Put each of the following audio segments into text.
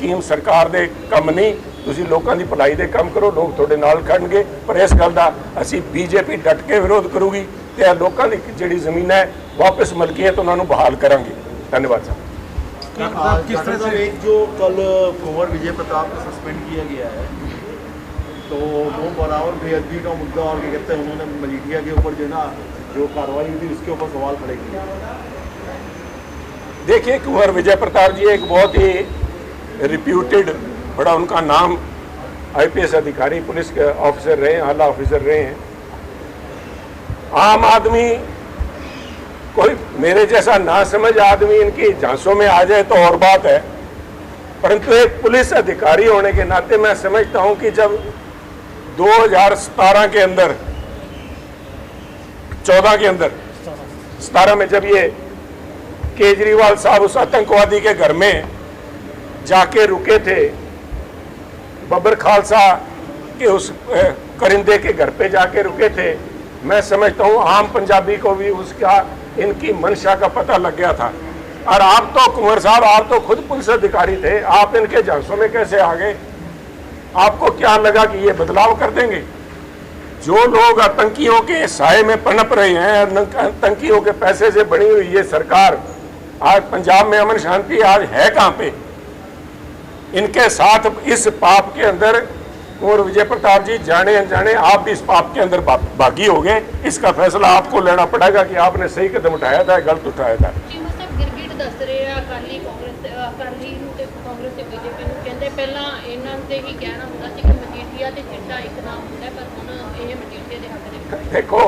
Scheme ਸਰਕਾਰ ਦੇ ਕੰਮ ਨਹੀਂ ਤੁਸੀਂ ਲੋਕਾਂ ਦੀ ਭਲਾਈ ਦੇ ਕੰਮ ਕਰੋ ਲੋਕ ਤੁਹਾਡੇ ਨਾਲ ਖੜਨਗੇ ਪਰ ਇਸ ਗੱਲ ਦਾ ਅਸੀਂ ਬੀਜੇਪੀ ਡਟ ਕੇ ਵਿਰੋਧ ਕਰੂਗੀ ਤੇ ਇਹ ਲੋਕਾਂ ਦੀ ਜਿਹੜੀ ਜ਼ਮੀਨ ਹੈ ਵਾਪਸ ਮਲਕੀਅਤ ਉਹਨਾਂ ਨੂੰ ਬਹਾਲ ਕਰਾਂਗੇ ਧੰਨਵਾਦ ਸਾਹਿਬ आज किस तरह से एक जो कल कुंवर विजय प्रताप को सस्पेंड किया गया है तो वो बराबर बेअदबी का मुद्दा और क्या कहते हैं उन्होंने मजीठिया के ऊपर जो है ना जो कार्रवाई हुई थी उसके ऊपर सवाल खड़े किए देखिए कुंवर विजय प्रताप जी एक बहुत ही रिप्यूटेड बड़ा उनका नाम आईपीएस अधिकारी, पुलिस के ऑफिसर रहे हैं आला ऑफिसर रहे हैं। आम आदमी, कोई मेरे जैसा ना समझ आदमी इनकी झांसों में आ जाए तो और बात है। परंतु एक पुलिस अधिकारी होने के नाते मैं समझता हूँ कि जब 2017 के अंदर 14 के अंदर 17 में जब ये केजरीवाल साहब उस आतंकवादी के घर में जाके रुके थे। बबर खालसा के उस करिंदे के घर पे जाके रुके थे। मैं समझता हूँ, आम पंजाबी को भी उसका, इनकी मंशा का पता लग गया था। और आप तो कुंवर साहब, आप तो खुद पुलिस अधिकारी थे। आप इनके झांसों में कैसे आ गए? आपको क्या लगा कि ये बदलाव कर देंगे? जो लोग आतंकियों के साय में पनप रहे हैं आतंकियों के पैसे से बनी हुई ये सरकार, आज पंजाब में अमन शांति आज है कहाँ पे? इनके साथ इस पाप के अंदर और विजय प्रताप जी जाने अनजाने आप भी इस पाप के अंदर बागी हो गए इसका फैसला आपको लेना पड़ेगा कि आपने सही कदम उठाया था गलत उठाया था ਦੇਖੋ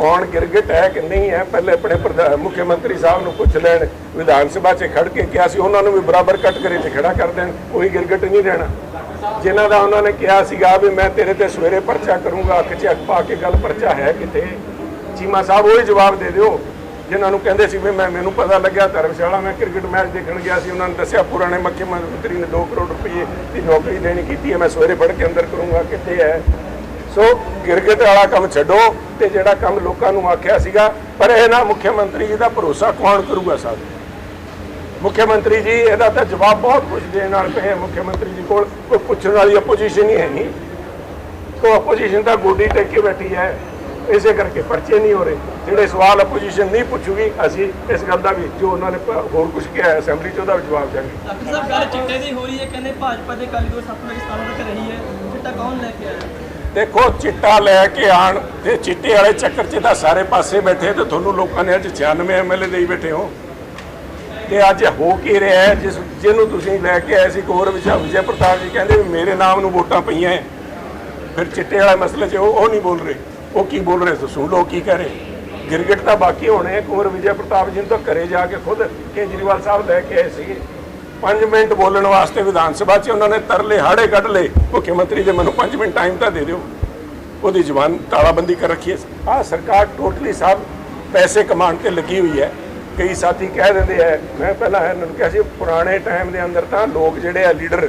ਕੌਣ ਗਿਰਗਟ ਹੈ ਕਿ ਨਹੀਂ ਹੈ, ਪਹਿਲੇ ਆਪਣੇ ਪ੍ਰਧਾਨ ਮੁੱਖ ਮੰਤਰੀ ਸਾਹਿਬ ਨੂੰ ਪੁੱਛ ਲੈਣ, ਵਿਧਾਨ ਸਭਾ 'ਚ ਖੜ ਕੇ ਕਿਹਾ ਸੀ, ਉਹਨਾਂ ਨੂੰ ਵੀ ਬਰਾਬਰ ਕੱਟ ਕਰੇ ਤੇ ਖੜਾ ਕਰ ਦੇਣ, ਕੋਈ ਗਿਰਗਟ ਨਹੀਂ ਰਹਿਣਾ। ਜਿਨ੍ਹਾਂ ਦਾ ਉਹਨਾਂ ਨੇ ਕਿਹਾ ਸੀਗਾ ਵੀ ਮੈਂ ਤੇਰੇ ਤੇ ਸਵੇਰੇ ਪਰਚਾ ਕਰੂੰਗਾ, ਅੱਖ 'ਚ ਅੱਖ ਪਾ ਕੇ ਗੱਲ ਪਰਚਾ ਹੈ ਕਿਤੇ? ਚੀਮਾ ਸਾਹਿਬ, ਉਹ ਹੀ ਜਵਾਬ ਦੇ ਦਿਓ। ਜਿਨ੍ਹਾਂ ਨੂੰ ਕਹਿੰਦੇ ਸੀ ਵੀ ਮੈਂ, ਮੈਨੂੰ ਪਤਾ ਲੱਗਿਆ ਧਰਮਸ਼ਾਲਾ, ਮੈਂ ਕ੍ਰਿਕਟ ਮੈਚ ਦੇਖਣ ਗਿਆ ਸੀ, ਉਹਨਾਂ ਨੇ ਦੱਸਿਆ ਪੁਰਾਣੇ ਮੁੱਖ ਮੰਤਰੀ ਨੇ 2 ਕਰੋੜ ਰੁਪਏ ਦੀ ਨੌਕਰੀ ਦੇਣੀ ਕੀਤੀ ਹੈ, ਮੈਂ ਸਵੇਰੇ ਫੜ ਕੇ ਅੰਦਰ ਕਰੂੰਗਾ, ਕਿੱਥੇ ਹੈ? ਸੋ ਗਿਰਗਟ ਵਾਲਾ ਕੰਮ ਛੱਡੋ ਤੇ ਜਿਹੜਾ ਕੰਮ ਲੋਕਾਂ ਨੂੰ ਆਖਿਆ ਸੀਗਾ, ਪਰ ਇਹ ਨਾ ਮੁੱਖ ਮੰਤਰੀ ਜੀ ਦਾ ਭਰੋਸਾ ਕੌਣ ਕਰੂਗਾ ਸਾਹਿਬ? ਮੁੱਖ ਮੰਤਰੀ ਜੀ, ਇਹਦਾ ਤਾਂ ਜਵਾਬ ਬਹੁਤ ਕੁਝ ਦੇਣ ਨਾਲ ਪਏ ਮੁੱਖ ਮੰਤਰੀ ਜੀ ਕੋਲ, ਕੋਈ ਪੁੱਛਣ ਵਾਲੀ ਆਪੋਜੀਸ਼ਨ ਹੀ ਹੈ ਨਹੀਂ। ਕੋ ਆਪੋਜੀਸ਼ਨ ਤਾਂ ਗੋਡੀ ਟੇਕ ਕੇ ਬੈਠੀ ਹੈ, ਇਸੇ ਕਰਕੇ ਪਰਚੇ ਨਹੀਂ ਹੋ ਰਹੇ। ਜਿਹੜੇ ਸਵਾਲ ਆਪੋਜੀਸ਼ਨ ਨਹੀਂ ਪੁੱਛੂਗੀ, ਅਸੀਂ ਇਸ ਗੱਲ ਦਾ ਵੀ ਜੋ ਉਹਨਾਂ ਨੇ ਹੋਰ ਕੁਝ ਕਿਹਾ ਅਸੈਂਬਲੀ 'ਚ ਉਹਦਾ ਵੀ ਜਵਾਬ ਦੇਣਗੇ ਡਾਕਟਰ ਸਾਹਿਬ, ਗੱਲ ਚਿੱਟੇ ਦੀ ਹੋ ਰਹੀ ਹੈ, ਕਹਿੰਦੇ ਭਾਜਪਾ ਦੇ ਕਾਲੀ ਦੋ ਸੱਤ ਲੱਖ ਸਥਾਨਾਂ ਤੱਕ ਰਹੀ ਹੈ, ਚਿੱਟਾ ਕੌਣ ਲੈ ਕੇ ਆਇਆ? ਦੇਖੋ, ਚਿੱਟਾ ਲੈ ਕੇ ਆਣ ਤੇ ਚਿੱਟੇ ਵਾਲੇ ਚੱਕਰ 'ਚ ਤਾਂ ਸਾਰੇ ਪਾਸੇ ਬੈਠੇ ਤੇ ਤੁਹਾਨੂੰ ਲੋਕਾਂ ਨੇ ਅੱਜ 96 ਐਮਐਲਏ ਦੇਈ ਬੈਠੇ ਹੋ। ਤੇ ਅੱਜ ਹੋ ਕੀ ਰਿਹਾ ਹੈ? ਜਿਸ ਜਿਹਨੂੰ ਤੁਸੀਂ ਲੈ ਕੇ ਆਏ ਸੀ ਕੋਰ ਵਿਜਾ ਵਿਜੇ ਪ੍ਰਤਾਪ ਜੀ ਕਹਿੰਦੇ ਵੀ ਮੇਰੇ ਨਾਮ ਨੂੰ ਵੋਟਾਂ ਪਈਆਂ ਹੈ। ਫਿਰ ਚਿੱਟੇ ਵਾਲੇ ਮਸਲੇ 'ਚ ਉਹ ਉਹ ਨਹੀਂ ਬੋਲ ਰਹੇ। ਉਹ ਕੀ ਬੋਲ ਰਹੇ? ਸੋ ਸੁਣ ਲਓ ਕੀ ਕਹਿ ਰਹੇ? ਗਿਰਗਿਟ ਤਾਂ ਬਾਕੀ ਹੋਣੇ ਕੁੰਵਰ ਵਿਜੇ ਪ੍ਰਤਾਪ ਜੀ ਨੂੰ ਤਾਂ ਘਰੇ ਜਾ ਕੇ ਖੁਦ ਕੇਜਰੀਵਾਲ ਸਾਹਿਬ ਲੈ ਕੇ ਆਏ ਸੀਗੇ। 5 ਮਿੰਟ ਬੋਲਣ ਵਾਸਤੇ ਵਿਧਾਨ ਸਭਾ 'ਚ ਉਹਨਾਂ ਨੇ ਤਰਲੇ, ਹਾੜੇ ਕੱਢ ਲਏ। ਮੁੱਖ ਮੰਤਰੀ ਜੀ, ਮੈਨੂੰ 5 ਮਿੰਟ ਟਾਈਮ ਤਾਂ ਦੇ ਦਿਓ। ਉਹਦੀ ਜ਼ੁਬਾਨ ਤਾਲਾਬੰਦੀ ਕਰ ਰੱਖੀ ਹੈ। ਆ ਸਰਕਾਰ ਟੋਟਲੀ ਸਾਹਿਬ ਪੈਸੇ ਕਮਾਉਣ ਤੇ ਲੱਗੀ ਹੋਈ ਹੈ। ਕਈ ਸਾਥੀ ਕਹਿ ਦਿੰਦੇ ਆ, ਮੈਂ ਪਹਿਲਾਂ ਇਹਨਾਂ ਨੂੰ ਕਿਹਾ ਸੀ, ਪੁਰਾਣੇ ਟਾਈਮ ਦੇ ਅੰਦਰ ਤਾਂ ਲੋਕ ਜਿਹੜੇ ਆ ਲੀਡਰ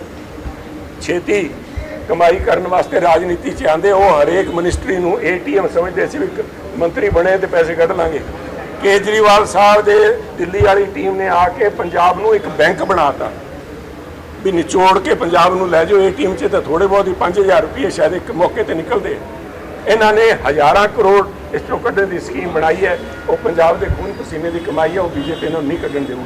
ਛੇਤੀ ਕਮਾਈ ਕਰਨ ਵਾਸਤੇ ਰਾਜਨੀਤੀ 'ਚ ਆਂਦੇ ਉਹ ਹਰੇਕ ਮਿਨਿਸਟਰੀ ਨੂੰ ਏਟੀਐਮ ਸਮਝਦੇ ਸੀ ਵੀ ਮੰਤਰੀ ਬਣੇ ਤੇ ਪੈਸੇ ਕੱਢ ਲਾਂਗੇ। ਕੇਜਰੀਵਾਲ ਸਾਹਿਬ ਦੇ ਦਿੱਲੀ ਵਾਲੀ ਟੀਮ ਨੇ ਆ ਕੇ ਪੰਜਾਬ ਨੂੰ ਇੱਕ ਬੈਂਕ ਬਣਾਤਾ। ਵੀ ਨਿਚੋੜ ਕੇ ਪੰਜਾਬ ਨੂੰ ਲੈ ਜਾਓ ਟੀਮ 'ਚ ਤਾਂ ਥੋੜੇ ਬਹੁਤ ਹੀ 5000 ਰੁਪਏ ਸ਼ਾਇਦ ਇੱਕ ਮੌਕੇ ਤੇ ਨਿਕਲਦੇ। ਇਹਨਾਂ ਨੇ ਹਜ਼ਾਰਾਂ ਕਰੋੜ ਇਸ ਚੋਂ ਕੱਢਣ ਦੀ ਸਕੀਮ ਬਣਾਈ ਹੈ। ਉਹ ਪੰਜਾਬ ਦੇ ਖੂਨ ਪਸੀਨੇ ਦੀ ਕਮਾਈ ਹੈ, ਉਹ ਬੀਜੇਪੀ ਨੂੰ ਨਹੀਂ ਕੱਢਣ ਦੇਊਗੀ।